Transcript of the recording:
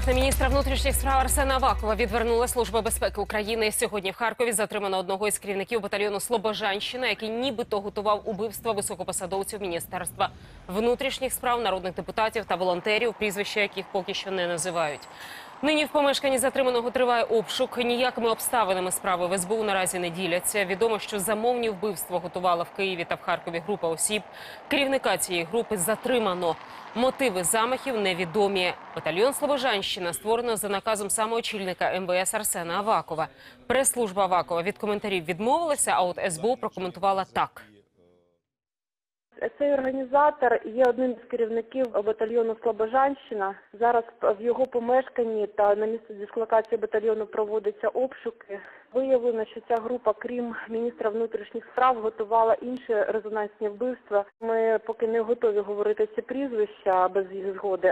Замах на міністра внутрішніх справ Арсена Авакова відвернула Служба безпеки України. Сьогодні в Харкові затримано одного із керівників батальйону Слобожанщина, який нібито готував убивства високопосадовців міністерства внутрішніх справ, народних депутатів та волонтерів, прізвища яких поки що не називають. Нині в помешканні затриманого триває обшук. Ніякими обставинами справи в СБУ наразі не діляться. Відомо, що замовні вбивства готувала в Києві та в Харкові група осіб. Керівника цієї групи затримано. Мотиви замахів невідомі. Батальйон Слобожанщина створено за наказом самоочільника МВС Арсена Авакова. Прес-служба Авакова від коментарів відмовилася, а от СБУ прокоментувала так. Цей організатор є одним з керівників батальйону Слобожанщина. Зараз в його помешканні та на місці дислокації батальйону проводяться обшуки. Виявлено, що ця група, крім міністра внутрішніх справ, готувала інші резонансні вбивства. Ми поки не готові говорити ці прізвища без їх згоди.